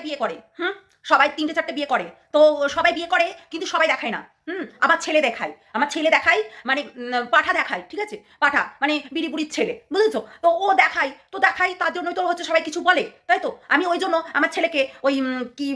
সবাই বিয়ে করে। হুম সবাই তিনটে চারটে বিয়ে করে। তো সবাই বিয়ে করে কিন্তু সবাই দেখায় না। হুম আমার ছেলে দেখাই। আমার ছেলে দেখাই মানে পাঠা দেখাই, ঠিক আছে? পাঠা মানে বিড়ি বুড়ির ছেলে, বুঝেছ? তো ও দেখাই, তো দেখাই, তার জন্যই তো হচ্ছে সবাই কিছু বলে, তাই তো? আমি ওই জন্য আমার ছেলেকে ওই কি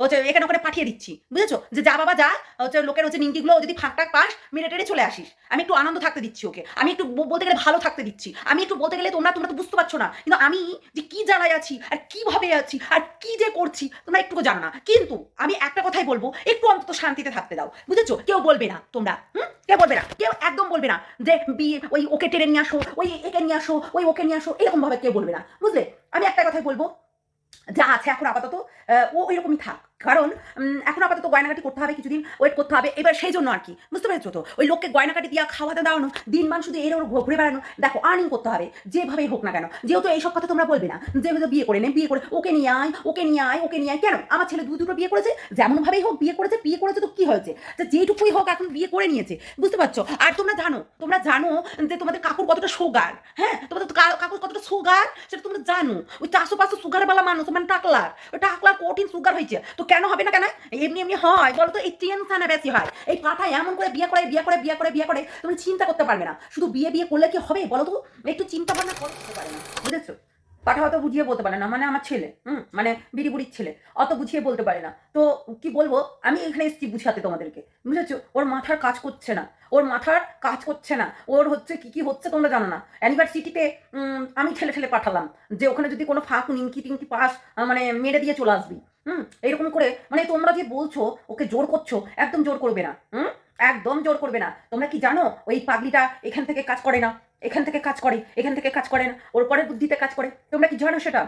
হচ্ছে এখানে ওখানে পাঠিয়ে দিচ্ছি, বুঝেছ? যে যা বাবা যা, হচ্ছে লোকের হচ্ছে নিমকিগুলো, যদি ফাঁক টাক পাস, মেরে টেরে চলে আসিস। আমি একটু আনন্দ থাকতে দিচ্ছি ওকে। আমি একটু বলতে গেলে ভালো থাকতে দিচ্ছি। আমি একটু বলতে গেলে তোমরা তোমরা তো বুঝতে পারছ না। কিন্তু আমি যে কি জ্বালায় আছি, আর কীভাবে আছি, আর কি যে করছি, তোমরা একটুকু জানো না। কিন্তু আমি একটা কথাই বলব, একটু অন্তত শান্তিতে থাকতে দাও। বুঝেছ? কেউ বলবে না তোমরা, হুম? কেউ বলবে না, কেউ একদম বলবে না যে বিয়ে, ওই ওকে টেনে নিয়ে আসো, ওই একে নিয়ে আসো, ওই ওকে নিয়ে আসো এরকম ভাবে কেউ বলবে না, বুঝলে? আমি একটা কথাই বলব, যা আছে এখন আপাতত ও ওইরকমই থাক। কারণ এখন আপাতত গয়নাকাটি করতে হবে, কিছুদিন ওয়েট করতে হবে। এবার সেই জন্য আর কি। বুঝতে পেরেছ তো? ওই লোককে গয়নাকাটি দিয়া খাওয়াতে দাওয়ানো, দিন মান শুধু এর ওর ঘুরে বেড়ানো, দেখো আর্নিং করতে হবে, যেভাবেই হোক না কেন। যেহেতু এইসব কথা তোমরা বলবে না যেহেতু বিয়ে করে নে, বিয়ে করে, ওকে নিয়ে আয়, ওকে নিয়ে আয়, ওকে নিয়ে আয়, কেন? আমার ছেলে দু দুটো বিয়ে করেছে, যেমনভাবেই হোক বিয়ে করেছে বিয়ে করেছে তো কি হয়েছে? যে যেটুকুই হোক এখন বিয়ে করে নিয়েছে, বুঝতে পারছ? আর তোমরা জানো তোমরা জানো যে তোমাদের কাকুর কতটা সুগার হ্যাঁ? তোমাদের কাকুর কতটা সুগার সেটা তোমরা জানো। ওই চারশো পাঁচশো সুগারওয়ালা মানুষ মানে টাকলার, ওই টাকলার কঠিন সুগার হয়েছে। তো কেন হবে না কেন? এমনি এমনি হয়, বলতো এই টেনশনে বেশি হয়। এই পাঠায় এমন করে বিয়ে করে বিয়ে করে বিয়ে করে বিয়ে করে তুমি চিন্তা করতে পারবে না। শুধু বিয়ে বিয়ে করলে কি হবে বলো তো একটু চিন্তা ভাবনা করতে পারে না, বুঝেছ? পাঠা অত বুঝিয়ে বলতে পারে না মানে আমার ছেলে, হুম মানে বিড়ি বুড়ির ছেলে, অত বুঝিয়ে বলতে পারে না। তো কি বলব, আমি এখানে এসেছি বুঝাতে তোমাদেরকে, বুঝেছ? ওর মাথার কাজ করছে না, ওর মাথার কাজ করছে না, ওর হচ্ছে কি কি হচ্ছে তোমরা জানো না। অ্যানিভার্সিটিতে আমি ঠেলে ঠেলে পাঠালাম যে ওখানে যদি কোনো ফাঁক, নিমকি টিমকি পাস মানে মেরে দিয়ে চলে আসবি, হুম, এরকম করে মানে তোমরা যে বলছো, ওকে জোর করছ, একদম জোর করবে না, হুম? একদম জোর করবে না। তোমরা কি জানো? ওই পাগলিটা এখান থেকে কাজ করে না। এখান থেকে কাজ করে, এখান থেকে কাজ করে না। ওর পরের বুদ্ধিতে কাজ করে। তোমরা কি জানো সেটা?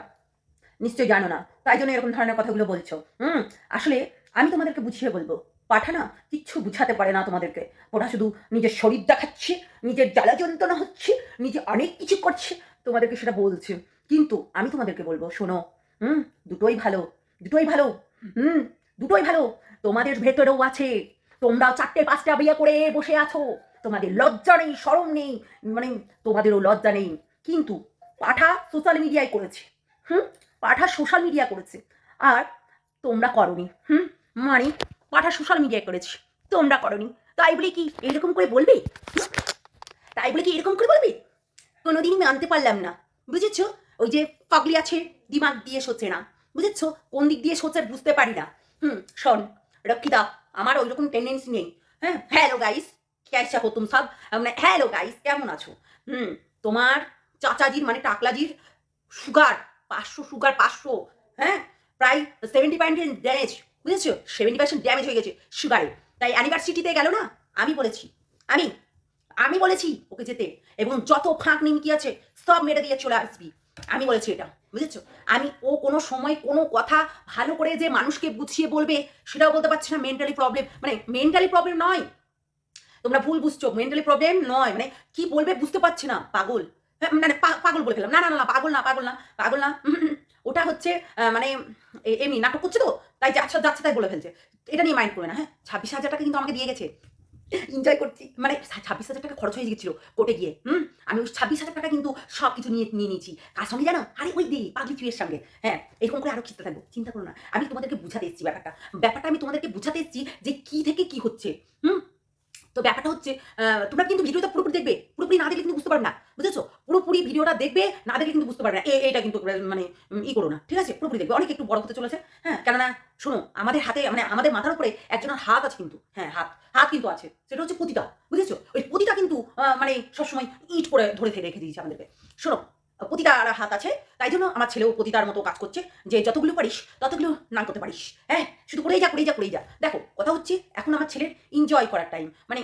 নিশ্চয়ই জানো না। তাই জন্য এরকম ধরনের কথাগুলো বলছো। হুম? আসলে আমি তোমাদেরকে বুঝিয়ে বলব পাঠা না কিচ্ছু বুঝাতে পারে না তোমাদেরকে। ওরা শুধু নিজের শরীর দেখাচ্ছে, নিজের জ্বালা যন্ত্রণা হচ্ছে, নিজে অনেক কিছু করছে, তোমাদেরকে সেটা বলছে। কিন্তু আমি তোমাদেরকে বলব, শোনো, হুম? দুটোই ভালো দুটোই ভালো, হুম? দুটোই ভালো। তোমাদের ভেতরেও আছে তোমরাও চারটে পাঁচটা বিয়ে করে বসে আছো। তোমাদের লজ্জা নেই সরম নেই মানে তোমাদেরও লজ্জা নেই। কিন্তু পাঠা সোশ্যাল মিডিয়ায় করেছে। হুম? পাঠা সোশ্যাল মিডিয়া করেছে। আর তোমরা করনি। হুম? মানে পাঠা সোশ্যাল মিডিয়ায় করেছে। তোমরা করনি। তাই বলে কি এরকম করে বলবে? তাই বলে কি এরকম করে বলবে? কোনোদিনই মানতে পারলাম না। বুঝেছ? ওই যে পাগলি আছে, দিমাগ দিয়ে সোচে না। বুঝেছ? কোন দিক দিয়ে সোচে বুঝতে পারি না। হুম, শোন, রক্ষিতা আমার ওই রকম টেন্ডেন্সি নেই। হ্যাঁ হ্যালো গাইস ক্যাশা হো তুম সব? মানে হ্যালো গাইস কেমন আছো? হুম, তোমার চাচাজির মানে টাকলাজির সুগার পাঁচশো সুগার পাঁচশো হ্যাঁ প্রায় সেভেন্টি পার্সেন্ট ড্যামেজ বুঝেছ? সেভেন্টি পার্সেন্ট ড্যামেজ হয়ে গেছে সুগারে তাই অ্যানিভার্সিটিতে গেল না? আমি বলেছি, আমি আমি বলেছি ওকে যেতে। এবং যত ফাঁক নিমকি আছে, সব মেরে দিয়ে চলে আসবি। আমি বলেছি এটা বুঝেছ? আমি ও কোনো সময় কোনো কথা ভালো করে যে মানুষকে বুঝিয়ে বলবে সেটাও বলতে পারছি না মেন্টালি প্রবলেম মানে মেন্টালি প্রবলেম নয়। তোমরা ভুল বুঝছ মেন্টালি প্রবলেম নয় মানে কি বলবে বুঝতে পারছি না পাগল। হ্যাঁ, মানে পাগল বলে ফেলাম না না না পাগল না পাগল না পাগল না ওটা হচ্ছে মানে এমনি নাটক করছে তো তাই যাচ্ছে যাচ্ছে তাই বলে ফেলছে। এটা নিয়ে মাইন্ড করে না হ্যাঁ? ছাব্বিশ হাজার টাকা কিন্তু আমাকে দিয়ে গেছে। এনজয় করছি। মানে ছাব্বিশ হাজার টাকা খরচ হয়ে গেছিল কোর্টে গিয়ে। হুম? আমি ওই ছাব্বিশ হাজার টাকা কিন্তু সব কিছু নিয়ে নিয়ে নিয়েছি। কার সঙ্গে জানো? আরে ওই দিই পাগলি চুয়ের সঙ্গে। হ্যাঁ এরকম করে আরও চিন্তা থাকব। চিন্তা করো না। আমি তোমাদেরকে বুঝাতে এসেছি ব্যাপারটা। ব্যাপারটা আমি তোমাদেরকে বুঝাতে এসেছি যে কী থেকে কি হচ্ছে। হুম? তো ব্যাপারটা হচ্ছে তোমরা কিন্তু ভিডিওটা পুরোপুরি দেখবে, পুরোপুরি না দেখলে কিন্তু বুঝতে পারবে না, বুঝেছ? পুরোপুরি ভিডিওটা দেখবে, না দেখলে কিন্তু বুঝতে পারবে না। এটা কিন্তু মানে ই করো না, ঠিক আছে? পুরোপুরি দেখবে। অনেক একটু বড় হতে চলেছে হ্যাঁ? কেননা, শোনো, আমাদের হাতে মানে আমাদের মাথার উপরে একজনের হাত আছে কিন্তু হ্যাঁ হাত হাত কিন্তু আছে, সেটা হচ্ছে পুতিটা, বুঝেছ? ওই পুতিটা কিন্তু মানে সবসময় ইট করে ধরে রেখে দিয়েছে আমাদেরকে। শোনো পতিতার হাত আছে। তাই জন্য আমার ছেলেও পতিতার মতো কাজ করছে। যে যতগুলো পারিস, ততগুলো না করতে পারিস। হ্যাঁ শুধু করেই যা করেই যা করেই যা। দেখো, কথা হচ্ছে, এখন আমার ছেলের এনজয় করার টাইম মানে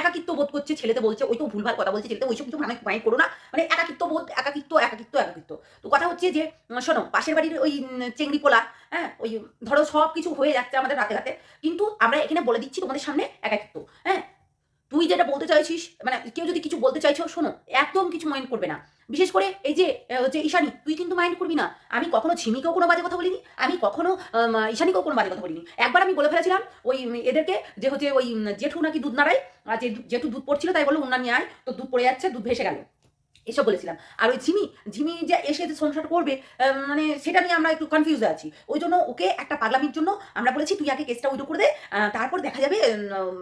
একাকিত্ব বোধ করছে, ছেলেতে বলছে, ওই তো ভুলভাল কথা বলছে, ছেলেতে ওইসব কিছু মানে মাইন্ড করো না। মানে একাকিত্ব বোধ, একাকিত্ব একাকিত্ব একাকিত্ব। তো কথা হচ্ছে যে শোনো, পাশের বাড়ির ওই চেংড়ি পোলা হ্যাঁ ওই, ধরো সব কিছু হয়ে যাচ্ছে আমাদের রাতে রাতে, কিন্তু আমরা এখানে বলে দিচ্ছি তোমাদের সামনে একাকিত্ব হ্যাঁ? তুই যেটা বলতে চাইছিস মানে কেউ যদি কিছু বলতে চাইছো, শোনো, একদম কিছু মাইন্ড করবে না। বিশেষ করে এই যে হচ্ছে ঈশানি, তুই কিন্তু মাইন্ড করবি না। আমি কখনো ঝিমিকেও কোনো বাজে কথা বলিনি, আমি কখনো ঈশানিকেও কোনো বাজে কথা বলিনি। একবার আমি বলে ফেলেছিলাম, ওই এদেরকে যে হচ্ছে ওই জেঠু নাকি দুধ নাড়াই আর যে দুধ পড়ছিল তাই বলল উন্না নিয়ে আয় তো দুধ পড়ে যাচ্ছে, দুধ ভেসে গেল। এসব বলেছিলাম। আর ওই ঝিমি ঝিমি যে এসে যে সংসার করবে মানে সেটা নিয়ে আমরা একটু কনফিউজে আছি। ওই জন্য ওকে একটা পাগলামির জন্য আমরা বলেছি, তুই আগে কেসটা উইডো করে দে তারপর দেখা যাবে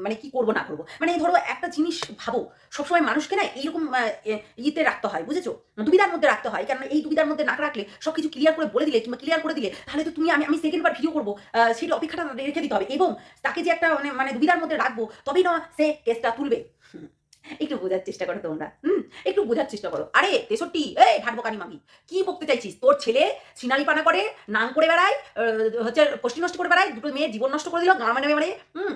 মানে কি করব না করব। মানে ধরো একটা জিনিস ভাবো, সবসময় মানুষকে না এইরকম ইতে রাখতে হয়, বুঝেছ? দুবিধার মধ্যে রাখতে হয় কারণ এই দুবিধার মধ্যে না রাখলে সব কিছু ক্লিয়ার করে বলে দিলে কিংবা ক্লিয়ার করে দিলে, তাহলে তো তুমি, আমি আমি সেকেন্ড বার ভিডিও করব সেটা অপেক্ষাটা রেখে দিতে হবে। এবং তাকে যে একটা মানে মানে দুবিধার মধ্যে রাখব, তবেই না সে কেসটা তুলবে। একটু বোঝার চেষ্টা করো তোমরা। হুম, একটু বোঝার চেষ্টা করো। আরে, তেষট্টি, এই ভাটবকানি মাগি, কি বকতে চাইছিস? তোর ছেলে সিনারি পানা করে নাম করে বেড়ায় হচ্ছে পষ্টি নষ্ট করে বেড়ায়, দুটো মেয়ে জীবন নষ্ট করে দিল গান মেরে মেরে, হুম।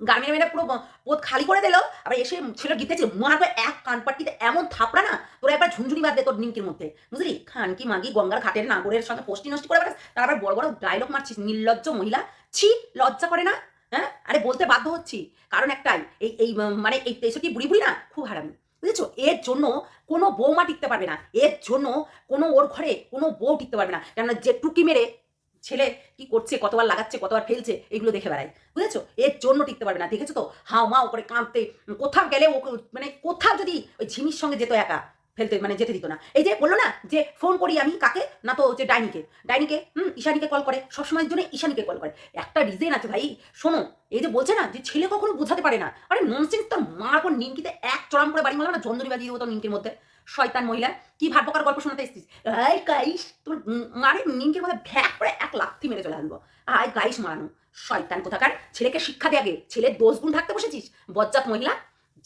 গান মেরে মেরে পুরো পোত খালি করে দিল, আবার এসে ছেলে গিতেছে মারবে এক কানপাট্টিতে এমন থাপড়া না, তোরা একবার ঝুনঝুনি দে তোর নিমকির মধ্যে। বুঝলি? খান কি মাগি, গঙ্গার ঘাটের নাগরের সঙ্গে পষ্টি নষ্ট করে বেড়াস তার আবার বড় বড় ডায়লগ মারছিস, নির্লজ্জ মহিলা। ছি, লজ্জা করে না? হ্যাঁ? আরে বলতে বাধ্য হচ্ছি। কারণ একটাই, এই এই মানে এই তেষট্টি বুড়ি বুড়ি না খুব হারামি, বুঝেছ? এর জন্য কোনো বৌমা টিকতে পারবে না। এর জন্য কোনো ওর ঘরে কোনো বউ টিকতে পারবে না। কেননা যে টুকি মেরে ছেলে কি করছে, কতবার লাগাচ্ছে, কতবার ফেলছে, এগুলো দেখে বেড়ায়, বুঝেছ? এর জন্য টিকতে পারবে না, দেখেছ তো? হাও মাও করে কাঁদতে, কোথাও গেলে ও মানে কোথাও যদি ওই ঝিমির সঙ্গে যেত একা ফেলতে মানে যেতে দিত না। এই যে বলল না যে ফোন করি আমি কাকে? না তো যে ডাইনিকে। ডাইনিকে, হুম, ঈশানীকে কল করে। সবসময়ের জন্য ঈশানীকে কল করে। একটা রিজেন আছে ভাই, শোনো, এই যে বলছে না যে ছেলে কখনো বোঝাতে পারে না। আরে ননসেন্স তোর মার পর নিমকিতে এক চড়াম করে বাড়ি মারলো না জন্দরি বাজিয়ে দেবো তোর নিমকির মধ্যে। শয়তান মহিলা, কি ভাট বকার গল্প শোনাতে এসছিস? আই গাইস, তোর মারে নিমকির মধ্যে ভ্যাক করে এক লাথি মেরে চলে আসব। আয় গাইস মারানো। শয়তান কোথাকার? ছেলেকে শিক্ষা দে আগে। ছেলের দোষ গুণ থাকতে বসেছিস? বজ্জাত মহিলা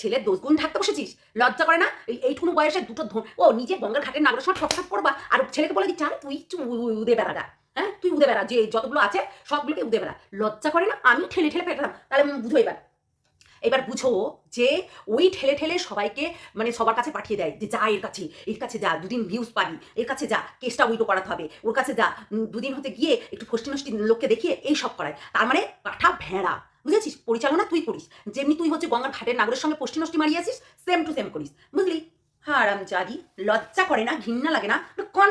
ছেলের দোষ গুণ থাকতে বসেছিস? লজ্জা করে না? এই এইটুকু বয়সে দুটো ও নিজে গঙ্গার ঘাটের নাগরের সময় ঠকঠাক করবা আর ছেলেকে বলে দিচ্ছে, আরে তুই উদে বেড়াটা হ্যাঁ? তুই উদে বেড়া, যে যতগুলো আছে সবগুলোকে উদে বেড়া। লজ্জা করে না? আমি ঠেলে ঠেলে পেটালাম তাহলে বুঝো এবার। এবার বুঝো যে ওই ঠেলে ঠেলে সবাইকে মানে সবার কাছে পাঠিয়ে দেয় যে যা এর কাছে এর কাছে যা, দুদিন ভিউজ পাবি, এর কাছে যা কেসটা উইটো করাতে হবে, ওর কাছে যা দুদিন হতে গিয়ে একটু ফষ্টি নষ্টি লোককে দেখিয়ে এই সব করায়। তার মানে পাঠা ভেড়া। বুঝেছিস? পরিচালনা তুই করিস। যেমনি তুই হচ্ছে গঙ্গার ঘাটের নাগরের সঙ্গে পষ্টি নষ্টি মারিয়ে আসিস সেম টু সেম করিস। বুঝলি? হারাম জাদি লজ্জা করে না, ঘৃণা লাগে না কন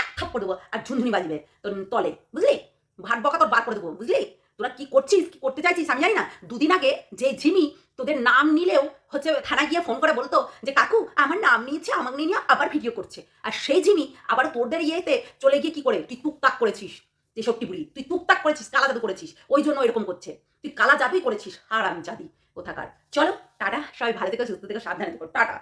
এক থাপ্পড় দেবো আর ঝুনঝুনি বাজবে তোর তলে, বুঝলি? ভাট বকা তোর বার করে দেবো, বুঝলি? তোরা কি করছিস, কি করতে চাইছিস, আমি জানি না। দুদিন আগে যে ঝিমি তোদের নাম নিলেও হচ্ছে থানা গিয়ে ফোন করে বলতো যে, কাকু, আমার নাম নিয়েছে, আমাকে নিয়ে নিয়ে আবার ভিডিও করছে। আর সেই ঝিমি আবার তোদের ইয়েতে চলে গিয়ে কি করে? তুই টুকটাক করেছিস। তেষট্টি বুড়ি তুই টুকটাক করেছিস, কালা জাদু করেছিস, ওই জন্য এরকম করছে। তুই কালা জাদুই করেছিস হারাম জাদি কোথাকার। চলো, টাটা, সবাই ভালো থেকে, সুস্থ থেকে, সাবধানে থেকো, টাটা।